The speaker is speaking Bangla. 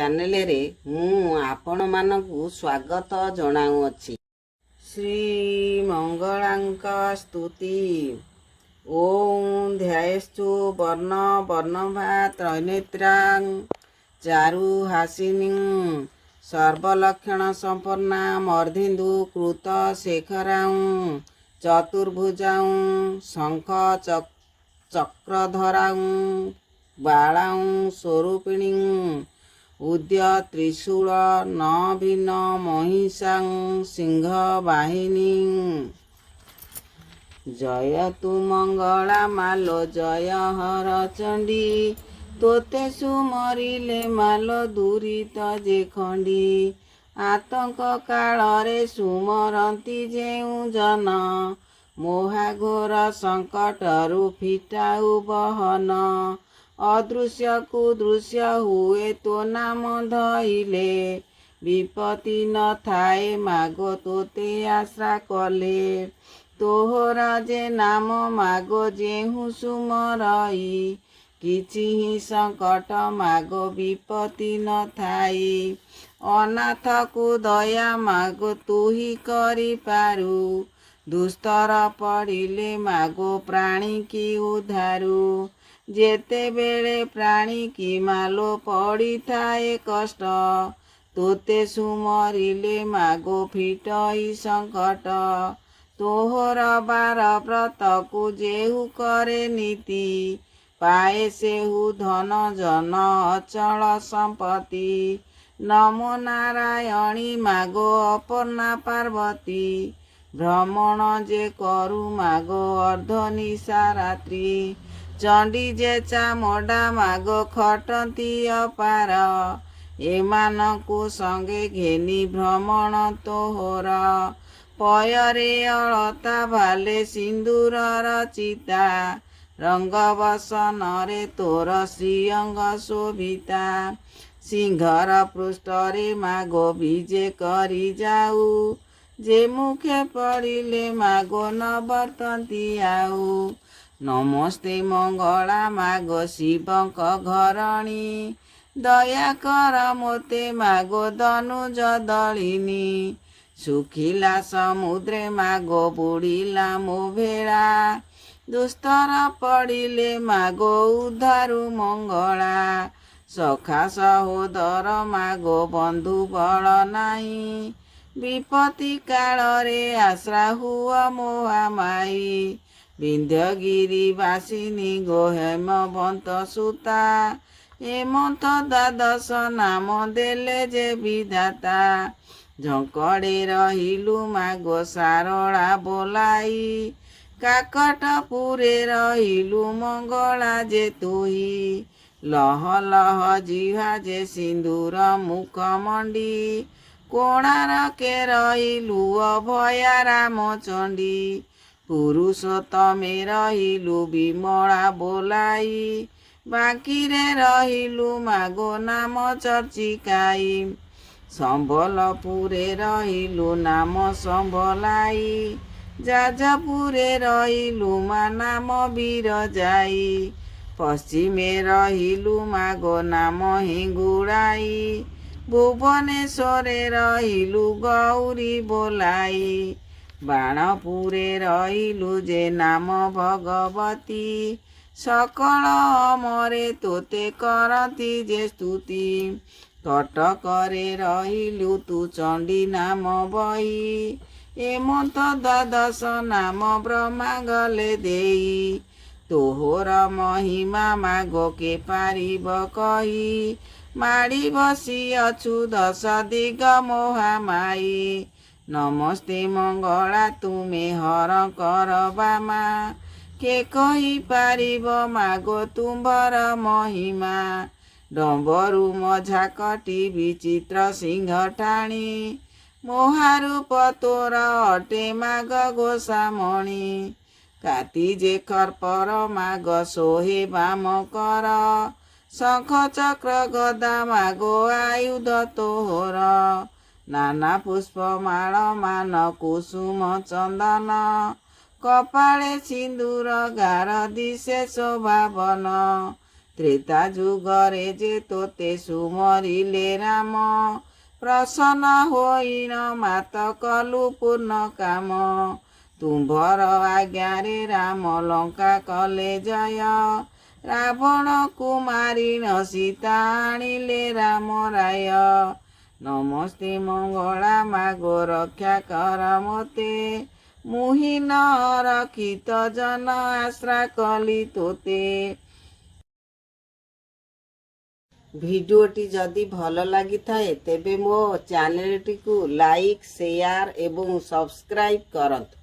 ଚ୍ୟାନେଲରେ ମୁଁ ଆପଣମାନଙ୍କୁ ସ୍ୱାଗତ ଜଣାଉଅଛି ଶ୍ରୀ ମଙ୍ଗଳାଙ୍କ ସ୍ତୁତି ଓଂ ଧ୍ୟାଏସ୍ତୁ ବର୍ଣ୍ଣ ବର୍ଣ୍ଣଭା ଚାରୁ ହାସିନୀ ସର୍ବଲକ୍ଷଣ ସମ୍ପନ୍ନା ମର୍ଦ୍ଧିନ୍ଦୁ କୃତ ଶେଖରାଉଁ ଚତୁର୍ଭୁଜାଉଁ ଶଙ୍ଖ ଚକ୍ରଧରାଉଁ ବାଳାଉଁ ସ୍ୱରୂପିଣୀ উদ্য ত্রিশূল ন ভিন্ন মহিষাং সিংহবাহিনী জয় তু মঙ্গলা মালো জয় হর চণ্ডী তোতে সুমরিলে মালো দূরিত যে খণ্ডি ଆତଙ୍କ କାଳରେ ସୁମରନ୍ତି ଯେଉଁ ଜନ ମୋହାଘୋର ସଙ୍କଟରୁ ଫିଟାଉ ବହନ ଅଦୃଶ୍ୟକୁ ଦୃଶ୍ୟ ହୁଏ ତୋ ନାମ ଧଇଲେ ବିପତ୍ତି ନଥାଏ ମାଗ ତୋତେ ଆଶା କଲେ ତୋହର ଯେ ନାମ ମାଗ ଯେହୁଁ ସୁମରଇ କିଛି ହିଁ ସଙ୍କଟ ମାଗ ବିପତ୍ତି ନଥାଇ ଅନାଥକୁ ଦୟା ମାଗ ତୁ ହିଁ କରିପାରୁ ଦୁସ୍ତର ପଡ଼ିଲେ ମାଗ ପ୍ରାଣୀ କି ଉଧାରୁ ଯେତେବେଳେ ପ୍ରାଣୀ କି ମାଲୋ ପଡ଼ିଥାଏ କଷ୍ଟ ତୋତେ ସୁମରିଲେ ମାଗୋ ଫିଟଇ ସଙ୍କଟ ତୋହର ବାର ବ୍ରତକୁ ଯେହୁ କରେ ନୀତି ପାଏ ସେହୁ ଧନ ଜନ ଅଚଳ ସମ୍ପତ୍ତି ନମୋ ନାରାୟଣୀ ମାଗୋ ଅପର୍ଣ୍ଣା ପାର୍ବତୀ ଭ୍ରମଣ ଯେ କରୁ ମାଗୋ ଅର୍ଦ୍ଧ ରାତ୍ରି ଚଣ୍ଡୀ ଜେଚା ମଡ଼ା ମାଗ ଖଟନ୍ତି ଅପାର ଏମାନଙ୍କୁ ସଙ୍ଗେ ଘେନି ଭ୍ରମଣ ତୋହର ପୟରେ ଅଳତା ଭାଲେ ସିନ୍ଦୁରର ଚିତା ରଙ୍ଗବସନରେ ତୋର ଶ୍ରୀଅଙ୍ଗ ଶୋଭିତା ସିଂହର ପୃଷ୍ଠରେ ମାଗ ବିଜେ କରି ଯାଉ ଯେ ମୁଖେ ପଡ଼ିଲେ ମାଗ ନ ବର୍ତ୍ତନ୍ତି ଆଉ নমস্তে মঙ্গলা মাগ শিবଙ୍କ ঘরণী দয়া কর মোতে মাগ ধনুজ দଳିনী ଶୁଖିଲା ସମୁଦ୍ରେ ମାଗ ବୁଡ଼ିଲା ମୋ ଭେଳା ଦୁସ୍ତର ପଡ଼ିଲେ ମାଗ ଉଦ୍ଧାରୁ ମଙ୍ଗଳା ସଖା ସହୋଦର ମାଗ ବନ୍ଧୁ ବଳ ନାହିଁ ବିପତ୍ତି କାଳରେ ଆଶ୍ରା ହୁଅ ମୋହା ମାଇ বিন্ধ্যগিরিবাসিনী গো হেমবন্ত সুতা হেমন্ত দ্বাদশ নাম দেলে যে বিধাতা ঝঙ্কড়ে রহিলু মা গো সারলা বোলাই কাকটপুরে রহিলু মঙ্গলা যে তুই লহ লহ জিহা যে সিন্দুর মুখমণ্ডি কোণারকে রহিলু অভয়া রামচণ্ডী पुरुष त मेरा बोलाई, बिमडा बोलाइ रहिलु मागो नाम चर्चिकाई सम्बल पुरे रहिलु नाम सम्बलाइ जाजपुरे रहिलु मा नाम बिर जाई पश्चिमे रहिलु मागो नाम हिङ्गुडाई भुवनेश्वरे रहिलु गौरी बोलाई ବାଣପୁରେ ରହିଲୁ ଯେ ନାମ ଭଗବତୀ ସକଳ ଅମରେ ତୋତେ କରନ୍ତି ଯେ ସ୍ତୁତି କଟକରେ ରହିଲୁ ତୁ ଚଣ୍ଡୀ ନାମ ବହି ଏମନ୍ତ ଦ୍ୱାଦଶ ନାମ ବ୍ରହ୍ମା ଗଲେ ଦେଇ ତୋହର ମହିମା ମାଗ କେ ପାରିବ କହି ମାଡ଼ି ବସିଅଛୁ ଦଶ ଦିଗ ମହାମାୟୀ नमस्ते मंगला तुमे कर बामा के मागो तुम्बर महिमा डम्बरु विचित्र सिंह टाणी मोहारु पतोर अटे मागो गोसाम काति जे खर्पर माग सोहे बाम कर शख चक्र गदा मागो आयुध तोहोर নানা পুষ্পমাণ মান কুসুম চন্দন কপালে সিন্দুর গার দিশে শোভাবন ত্রেতা যুগরে যে তোতে সুমরিলে রাম প্রসন্ন হইন মাত কলু পূর্ণ কাম তুম্ভর আজ্ঞারে রাম লঙ্কা কলে জয় ରାବଣ କୁମାରୀ ନ ସୀତା ଆଣିଲେ ରାମ ରାୟ নমস্তে মঙ্গলা মাগো রক্ষা কর মতে মুহিন রক্ষিত জন আশ্রা কলি তোতে ভিডিওটি যদি ভালো লাগি থাকে ତେବେ মো ଚ୍ୟାନେଲଟିକୁ লাইক শেয়ার এবং ସବସ୍କ୍ରାଇବ୍ କରନ୍ତୁ